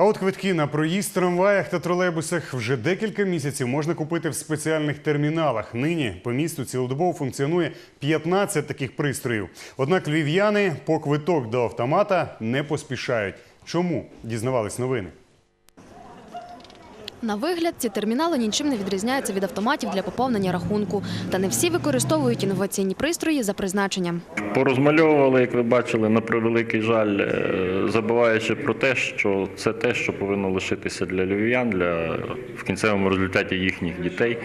А от квитки на проїзд в трамваях та тролейбусах вже декілька місяців можна купити в спеціальних терміналах. Нині по місту цілодобово функціонує 15 таких пристроїв. Однак львів'яни по квиток до автомата не поспішають. Чому дізнавались новини? На вигляд ці термінали нічим не відрізняються від автоматів для поповнення рахунку. Та не всі використовують інноваційні пристрої за призначенням. Порозмальовували, як ви бачили, на превеликий жаль, е, забуваючи про те, що це те, що повинно лишитися для львів'ян, для в кінцевому результаті їхніх дітей.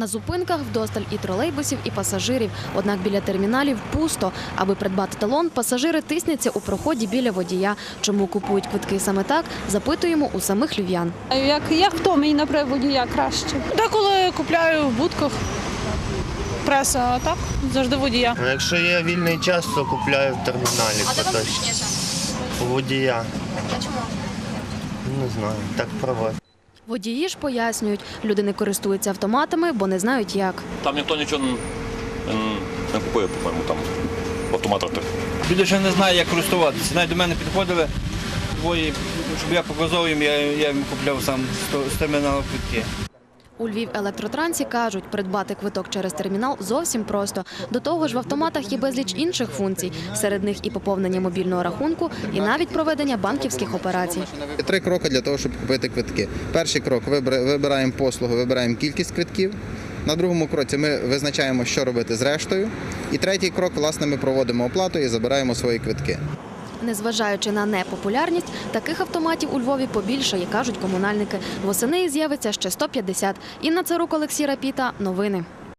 На зупинках вдосталь і тролейбусів, і пасажирів. Однак біля терміналів пусто. Аби придбати талон, пасажири тисняться у проході біля водія. Чому купують квитки саме так, запитуємо у самих львів'ян. Як, як хто мені наприклад, водія краще? Деколи купляю в будках преса, а так завжди водія. Якщо є вільний час, то купляю в терміналі. А де водія. А чому? Не знаю, так проводять. Водії ж пояснюють, люди не користуються автоматами, бо не знають як. Там ніхто нічого не, купує, по-моєму, там в автоматах. Люди ще не знають, як користуватися. Навіть до мене підходили двоє, щоб я показав їм, я, я їм купляв сам з терміналу квитки. У Львів електротрансі кажуть, придбати квиток через термінал зовсім просто. До того ж, в автоматах є безліч інших функцій. Серед них і поповнення мобільного рахунку, і навіть проведення банківських операцій. Три кроки для того, щоб купити квитки. Перший крок вибира- вибираємо послугу, вибираємо кількість квитків. На другому кроці ми визначаємо, що робити з рештою. І третій крок, власне, ми проводимо оплату і забираємо свої квитки. Незважаючи на непопулярність, таких автоматів у Львові побільшає, кажуть комунальники. Восени з'явиться ще 150. Інна Царук, Олексій Рапіта. Новини.